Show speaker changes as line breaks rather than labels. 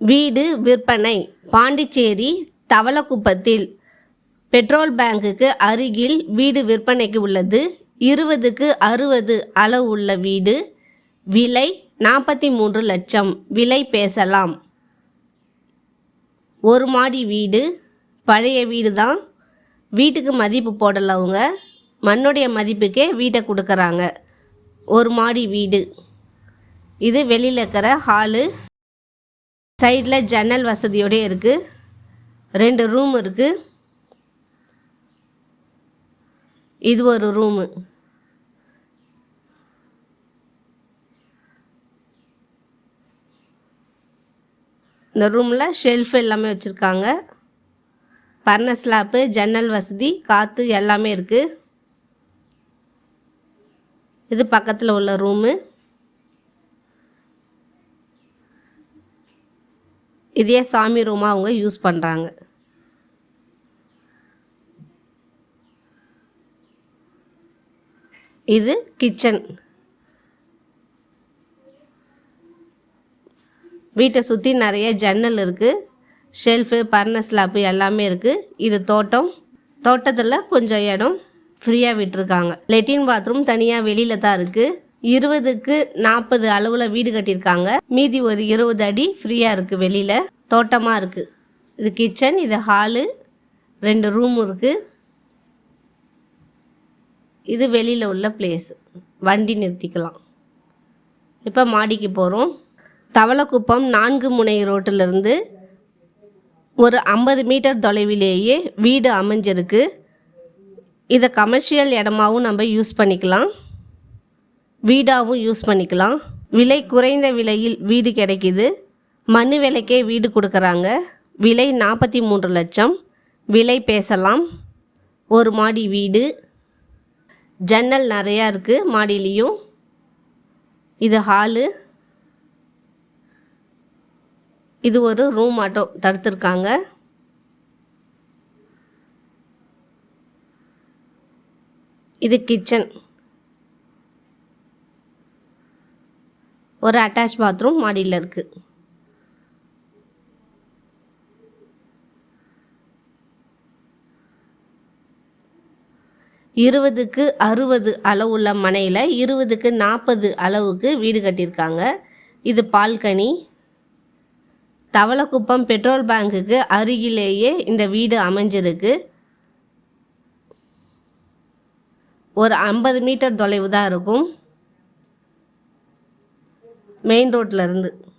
வீடு விற்பனை. பாண்டிச்சேரி தவளக்குப்பத்தில். பெட்ரோல் பேங்குக்கு அருகில் வீடு விற்பனைக்கு உள்ளது. இருபதுக்கு அறுபது அளவு உள்ள வீடு. விலை நாற்பத்தி மூன்று லட்சம். விலை பேசலாம். ஒரு மாடி வீடு. பழைய வீடு தான் வீட்டுக்கு மதிப்பு போடல அவங்க மண்ணுடைய மதிப்புக்கே வீட்டை கொடுக்குறாங்க. ஒரு மாடி வீடு. இது வெளியில் இருக்கிற ஹாலு. சைடில் ஜன்னல் வசதியோடய இருக்குது ரெண்டு ரூம் இருக்குது இது ஒரு ரூமு. இந்த ரூமில் ஷெல்ஃப் எல்லாமே வச்சுருக்காங்க. பர்ன ஸ்லாப்பு ஜன்னல் வசதி காற்று எல்லாமே இருக்குது இது பக்கத்தில் உள்ள ரூமு. இதே சாமி ரூமாக அவங்க யூஸ் பண்ணுறாங்க இது கிச்சன். வீட்டை சுற்றி நிறைய ஜன்னல் இருக்குது ஷெல்ஃபு பர்ன ஸ்லாப்பு எல்லாமே இருக்குது இது தோட்டம். தோட்டத்தில் கொஞ்சம் இடம் ஃப்ரீயாக விட்டுருக்காங்க. லெட்டின் பாத்ரூம் தனியாக வெளியில் தான் இருக்குது இருபதுக்கு நாற்பது அளவில் வீடு கட்டியிருக்காங்க. மீதி ஒரு இருபது அடி ஃப்ரீயாக இருக்குது வெளியில். தோட்டமாக இருக்குது இது கிச்சன் இது ஹாலு ரெண்டு ரூம் இருக்குது இது வெளியில் உள்ள பிளேஸ் வண்டி நிறுத்திக்கலாம். இப்போ மாடிக்கு போகிறோம் தவளக்குப்பம் நான்கு முனை ரோட்டிலிருந்து ஒரு ஐம்பது மீட்டர் தொலைவிலேயே வீடு அமைஞ்சிருக்கு. இதை கமர்ஷியல் இடமாவும் நம்ம யூஸ் பண்ணிக்கலாம். வீடாகவும் யூஸ் பண்ணிக்கலாம். விலை குறைந்த விலையில் வீடு கிடைக்கிது. மண் விலைக்கே வீடு கொடுக்குறாங்க. விலை நாற்பத்தி மூன்று லட்சம். விலை பேசலாம். ஒரு மாடி வீடு. ஜன்னல் நிறையா இருக்குது மாடியிலையும். இது ஹாலு. இது ஒரு ரூம் ஆட்டோ தடுத்துருக்காங்க. இது கிச்சன். ஒரு அட்டாச் பாத்ரூம் மாடியில் இருக்குது இருபதுக்கு அறுபது அளவுள்ள மனையில் இருபதுக்கு நாற்பது அளவுக்கு வீடு கட்டியிருக்காங்க. இது பால்கனி. தவளக்குப்பம் பெட்ரோல் பேங்க்குக்கு அருகிலேயே இந்த வீடு அமைஞ்சிருக்கு. ஒரு ஐம்பது மீட்டர் தொலைவு தான் இருக்கும். மெயின் ரோட்டில் இருந்து.